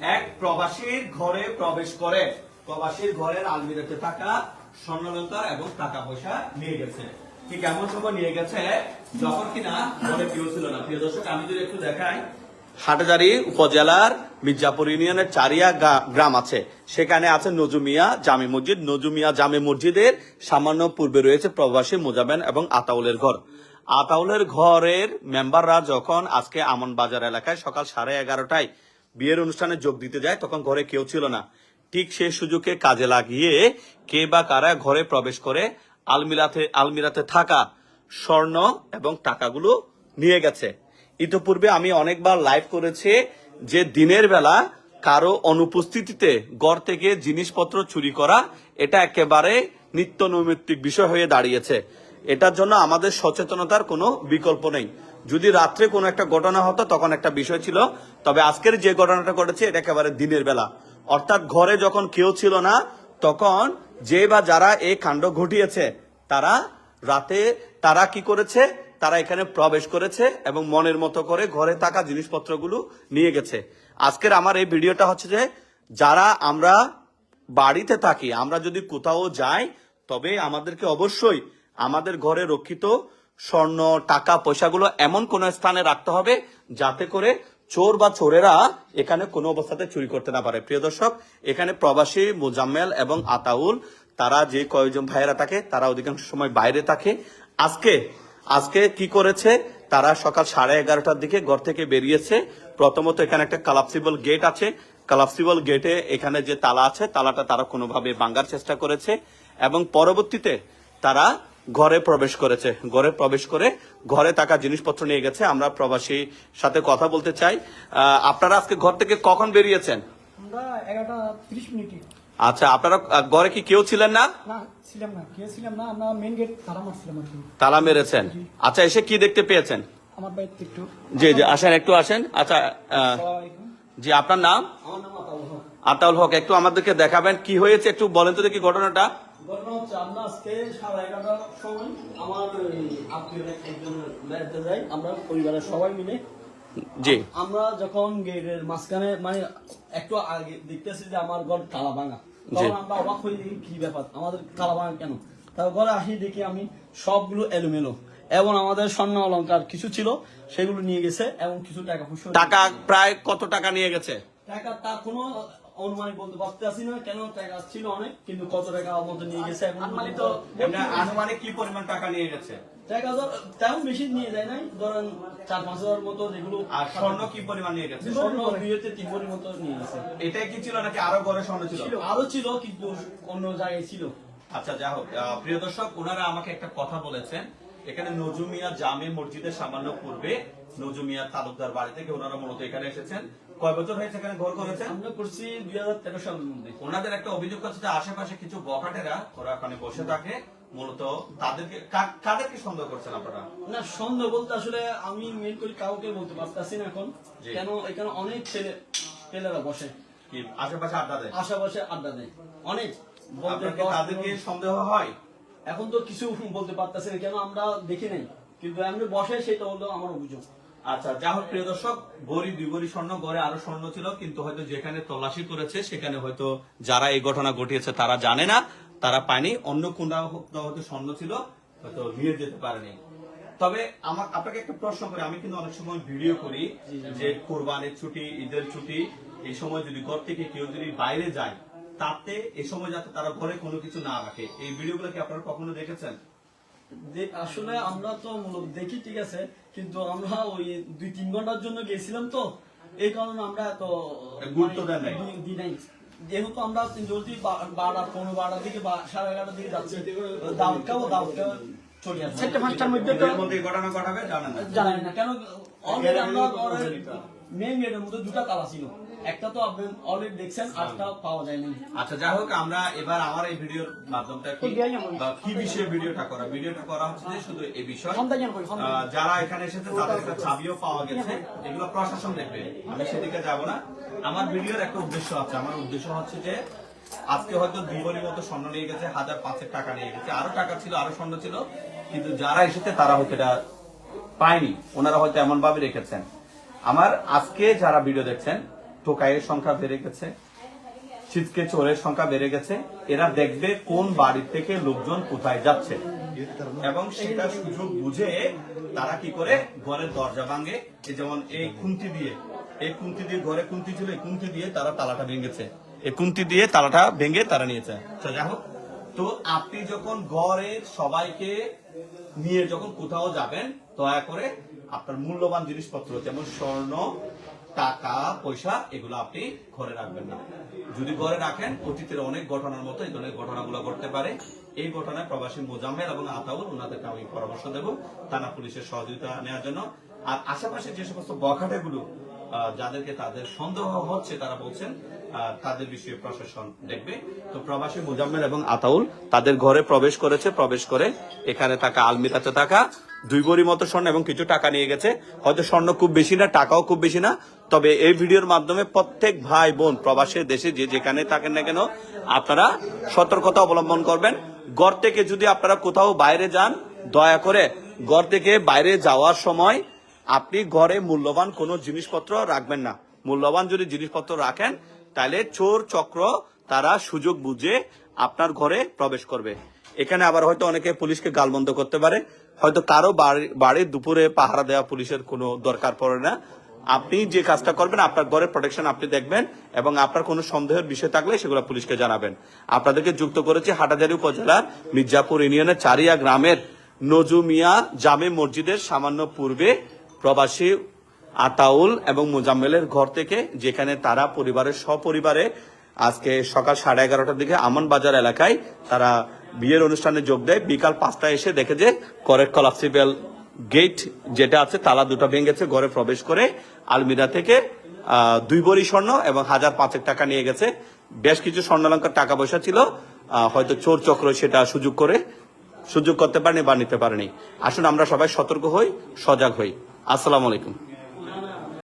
এক প্রবাসীর ঘরে প্রবেশ করে। প্রবাসীর ঘরের আলমিরাতে থাকা স্বর্ণলঙ্কার এবং টাকা পয়সা নিয়ে গেছে। ঠিক এমন সময় নিয়ে গেছে? যখন কিনা? ঘরে কেউ ছিল না। প্রিয় দর্শক, আমি যদি একটু দেখাই। হাটজারি উপজেলার মির্জাপুর ইউনিয়নের চারিয়া গ্রাম আছে। সেখানে আছে নজুমিয়া জামে মসজিদ। নজুমিয়া জামে মসজিদের সামান্য পূর্বে রয়েছে প্রবাসী মোজাবেন এবং আতাউলের ঘর। আতাউলের ঘরের মেম্বাররা যখন আজকে আমন বাজার এলাকায় সকাল সাড়ে এগারোটায় বিয়ের অনুষ্ঠানে যোগ দিতে যায়, তখন ঘরে কেউ ছিল না। ঠিক সেই সুযোগে কাজে লাগিয়ে কে বা কারা ঘরে প্রবেশ করে আলমিরাতে আলমিরাতে থাকা স্বর্ণ এবং টাকাগুলো নিয়ে গেছে। ইতোপূর্বে আমি অনেকবার লাইভ করেছি যে দিনের বেলা কারও অনুপস্থিতিতে ঘর থেকে জিনিসপত্র চুরি করা, এটা একেবারে নিত্য নৈমিত্তিক বিষয় হয়ে দাঁড়িয়েছে। এটার জন্য আমাদের সচেতনতার কোনো বিকল্প নেই। যদি রাত্রে কোনো একটা ঘটনা হতো, তখন একটা বিষয় ছিল, তবে আজকের যে ঘটনাটা ঘটেছে, এটা একেবারে দিনের বেলা। অর্থাৎ ঘরে যখন কেউ ছিল না, তখন যে বা যারা এই কাণ্ড ঘটিয়েছে, তারা রাতে তারা কি করেছে, তারা এখানে প্রবেশ করেছে এবং মনের মতো করে ঘরে থাকা জিনিসপত্রগুলো নিয়ে গেছে। আজকের আমার এই ভিডিওটা হচ্ছে যে, যারা আমরা বাড়িতে থাকি, আমরা যদি কোথাও যাই, তবে আমাদেরকে অবশ্যই আমাদের ঘরে রক্ষিত স্বর্ণ, টাকা, পয়সাগুলো এমন কোন স্থানে রাখতে হবে যাতে করে চোর বা চোরেরা এখানে কোনো অবস্থাতে চুরি করতে না পারে। প্রিয় দর্শক, এখানে প্রবাসী মোজাম্মেল এবং আতাউল, তারা যে কয়েকজন ভাইয়েরা থাকে, তারা অধিকাংশ সময় বাইরে থাকে। আজকে আজকে কি করেছে? তারা সকাল সাড়ে এগারোটার দিকে ঘর থেকে বেরিয়েছে। প্রথমত এখানে একটা কালাপসিবল গেট আছে। কালাপসিবল গেটে এখানে যে তালা আছে, তালাটা তারা কোনোভাবে ভাঙ্গার চেষ্টা করেছে এবং পরবর্তীতে তারা ঘরে প্রবেশ করেছে। ঘরে প্রবেশ করে ঘরে থাকা জিনিসপত্র নিয়ে গেছে। আমরা প্রবাসী সাথে কথা বলতে চাই। আপনারা আজকে ঘর থেকে কখন বেরিয়েছেন? আচ্ছা আপনারা ঘরে কি কেউ ছিলেন না? তালা মেরেছেন। আচ্ছা এসে কি দেখতে পেয়েছেন? জি জি আসেন একটু আসেন। আচ্ছা জি আপনার নাম? আতাউল হক। আতাউল হক একটু আমাদেরকে দেখাবেন। কি হয়েছে একটু বলেন তো দেখি ঘটনাটা। ঘটনা হচ্ছে আমরা আজকে সাড়ে এগারোটার সময় আমার আত্মীয় একজন বেড়াতে যাই আমরা পরিবারের সবাই মিলে। জি। আমরা যখন গেটের মাঝখানে মানে একটু আগে দেখতেছি যে আমার ঘর তালা ভাঙা তখন আমরা অবাক হয়ে দেখি কি ব্যাপার আমাদের তালা ভাঙা কেন? তারপর ঘরে আসি দেখি আমি সবগুলো এলোমেলো এবং আমাদের স্বর্ণ অলংকার কিছু ছিল সেগুলো নিয়ে গেছে এবং কিছু টাকা পয়সা টাকা প্রায় কত টাকা নিয়ে গেছে? টাকা তার কোনো অনুমানিক বলতে পারতেছি না কেন টাকা ছিল অনেক কিন্তু কত টাকা মতো নিয়ে গেছে এখন আনুমানিক তো আনুমানিক কি পরিমাণ টাকা নিয়ে গেছে? টাকা তেমন বেশি নিয়ে যায় নাই ধরেন চার পাঁচ হাজার মতো যেগুলো আর স্বর্ণ কি পরিমাণ নিয়ে গেছে? স্বর্ণ দুই তিন ভরির মতো নিয়ে গেছে। এটাই কি ছিল নাকি আরও ঘরে স্বর্ণ ছিল? আরও ছিল কিন্তু অন্য জায়গায় ছিল। আচ্ছা যা হোক আহ, প্রিয় দর্শক ওনারা আমাকে একটা কথা বলেছেন। এখানে নজুমিয়া জামে মসজিদের সামান্য পূর্বে নজুমিয়া তালুকদার বাড়ি থেকে ওনারা মূলত এখানে এসেছেন। কয় বছর হয়েছে এখানে ঘর করেছেন? আমরা করছি দুই হাজার তেরো সালের মধ্যে ওনাদের একটা অভিযোগ আছে যে আশেপাশে কিছু বখাটেরা ওরা ওখানে বসে থাকে মূলত তাদেরকে কাদেরকে সন্দেহ করছেন আপনারা? না সন্দেহ বলতে আসলে আমি মেন করি কাউকে বলতে পারতাছি না এখন। কেন এখানে অনেক ছেলে ছেলেরা বসে। আশেপাশে আড্ডা দেয়? আশেপাশে আড্ডা দেয়। অনেক। তাদেরকে সন্দেহ হয়? এখন তো কিছু বলতে পারতেছি না কেন আমরা দেখি নাই? কিন্তু এমনি বসে সেটা হলো আমার অভিযোগ। আচ্ছা যা হোক প্রিয় দর্শক গড়ি দুই গড়ি স্বর্ণ গড়ে আরও স্বর্ণ ছিল কিন্তু হয়তো যেখানে তল্লাশি করেছে সেখানে হয়তো যারা এই ঘটনা ঘটিয়েছে তারা জানে না তারা পায়নি। অন্য কোনটা হয়তো স্বর্ণ ছিল হয়তো নিয়ে যেতে পারেনি। তবে আমার আপনাকে একটা প্রশ্ন করি আমি কিন্তু অনেক সময় ভিডিও করি যে কোরবানির ছুটি ঈদের ছুটি এই সময় যদি ঘর থেকে কেউ যদি বাইরে যায় তাতে এই সময় যাতে তারা ঘরে কোনো কিছু না রাখে। এই ভিডিওগুলো কি আপনারা কখনো দেখেছেন? আসলে আমরা তো মূলত দেখি ঠিক আছে কিন্তু আমরা ওই দুই তিন ঘণ্টার জন্য গেছিলাম তো এই কারণে আমরা এত গুরুত্ব দেন দিই নাই। যেহেতু আমরা জলদি বারোটা পনেরো বারোটার দিকে বা সাড়ে এগারোটার দিকে যাচ্ছি খাব দাওয়াত খাব চলে আসছে। চারটে পাঁচটার মধ্যে তো এর মধ্যে এই ঘটনা ঘটাবে জানেন না। জানেন না কেন অলরেডি আমরা মেন গেটের মধ্যে দুটা তালা ছিল। একটা তো আপনি অলরেডি দেখছেন আটটা পাওয়া যায়নি। আচ্ছা যাই হোক আমরা এবার আমার এই ভিডিওর মাধ্যমটা কি বা কি বিষয়ে ভিডিওটা করা? ভিডিওটা করা হচ্ছে যে শুধু এই বিষয় যারা এখানে এসেছে তাদের একটা চাবিও পাওয়া গেছে। এগুলো প্রশাসন দেখবে। আমি সেদিকে যাব না। আমার ভিডিওর একটা উদ্দেশ্য আছে। আমার উদ্দেশ্য হচ্ছে যে আজকে হয়তো দুই বলির মতো স্বর্ণ নিয়ে গেছে হাজার পাঁচের টাকা নিয়ে গেছে। আরও টাকা ছিল আরও স্বর্ণ ছিল। কিন্তু যারা এসেছে তারা হয়তো এটা পায়নি। ওনারা হয়তো এমন ভাবে রেখেছেন। আমার আজকে যারা ভিডিও দেখছেন, টোকাইয়ের সংখ্যা বেড়ে গেছে ছিচকে চোরের সংখ্যা বেড়ে গেছে, এরা দেখবে কোন বাড়ি থেকে লোকজন কোথায় যাচ্ছে। এবং সেটা সুযোগ বুঝে তারা কি করে ঘরের দরজা ভাঙে যেমন এই খুন্তি দিয়ে, এই খুন্তি দিয়ে ঘরে খুন্তি ছিল, এই খুন্তি দিয়ে তারা তালাটা ভেঙেছে। এই খুন্তি দিয়ে তালাটা ভেঙে তারা নিয়েছে। তো আপনি যখন ঘরের সবাইকে নিয়ে যখন কোথাও যাবেন দয়া করে আপনার মূল্যবান জিনিসপত্র, যেমন স্বর্ণ, টাকা, পয়সা, এগুলো আপনি ঘরে রাখবেন না। যদি ঘরে রাখেন, অতীতের অনেক ঘটনার মতো এই ধরনের ঘটনাগুলো ঘটতে পারে। এই ঘটনায় প্রবাসী মোজাম্মেল এবং আতাউল ওনাদেরকে আমি পরামর্শ দেব থানা পুলিশের সহযোগিতা নেওয়ার জন্য। আর আশেপাশে যে সমস্ত বখাটেগুলো যাদেরকে তাদের সন্দেহ হচ্ছে, তারা বলছেন তাদের বিষয়ে প্রশাসন দেখবে। তো প্রবাসী মোজাম্মেল এবং আতাউল তাদের ঘরে প্রবেশ করেছে, প্রবেশ করে এখানে থাকা আলমিরাতে থাকা দুই বড়ি মতো স্বর্ণ এবং কিছু টাকা নিয়ে গেছে। হয়তো স্বর্ণ খুব বেশি না, টাকাও খুব বেশি না। তবে এই ভিডিওর মাধ্যমে প্রত্যেক ভাই বোন প্রবাসের দেশে যে যেখানে থাকেন না কেন, আপনারা সতর্কতা অবলম্বন করবেন। ঘর থেকে যদি আপনারা কোথাও বাইরে যান, দয়া করে ঘর থেকে বাইরে যাওয়ার সময় আপনি ঘরে মূল্যবান কোনো জিনিসপত্র রাখবেন না। মূল্যবান যদি জিনিসপত্র রাখেন, তাহলে চোর, চক্র তারা সুযোগ বুঝে আপনার ঘরে প্রবেশ করবে। এখানে আবার হয়তো অনেকে পুলিশকে গালবন্ধ করতে পারে। হয়তো কারও বাড়ি- দুপুরে পাহারা দেওয়া পুলিশের কোনো দরকার পড়ে না। আপনি যে কাজটা করবেন, আপনার ঘরের প্রোটেকশন আপনি দেখবেন এবং আপনার কোনো সন্দেহের বিষয় থাকলে সেগুলো পুলিশকে জানাবেন। আপনাদেরকে যুক্ত করেছি হাটাজারি উপজেলার মির্জাপুর ইউনিয়নের চারিয়া গ্রামের নজুমিয়া জামে মসজিদের সামান্য পূর্বে প্রবাসী আতাউল এবং মোজাম্মেলের ঘর থেকে, যেখানে তারা পরিবারের সপরিবারে আজকে সকাল সাড়ে এগারোটার দিকে আমান বাজার এলাকায় তারা বিয়ের অনুষ্ঠানে যোগ দেয়। বিকাল পাঁচটায় এসে দেখে যে করের কলাপসিবেল গেট যেটা আছে, তালা দুটো ভেঙেছে, ঘরে প্রবেশ করে আলমিরা থেকে দুই বড়ি স্বর্ণ এবং হাজার পাঁচেক টাকা নিয়ে গেছে। বেশ কিছু স্বর্ণালঙ্কার টাকা পয়সা ছিল হয়তো চোর চক্র সেটা সুযোগ করে, সুযোগ করতে পারেনি বা নিতে পারেনি। আসুন আমরা সবাই সতর্ক হই, সজাগ হই। আসসালামু আলাইকুম।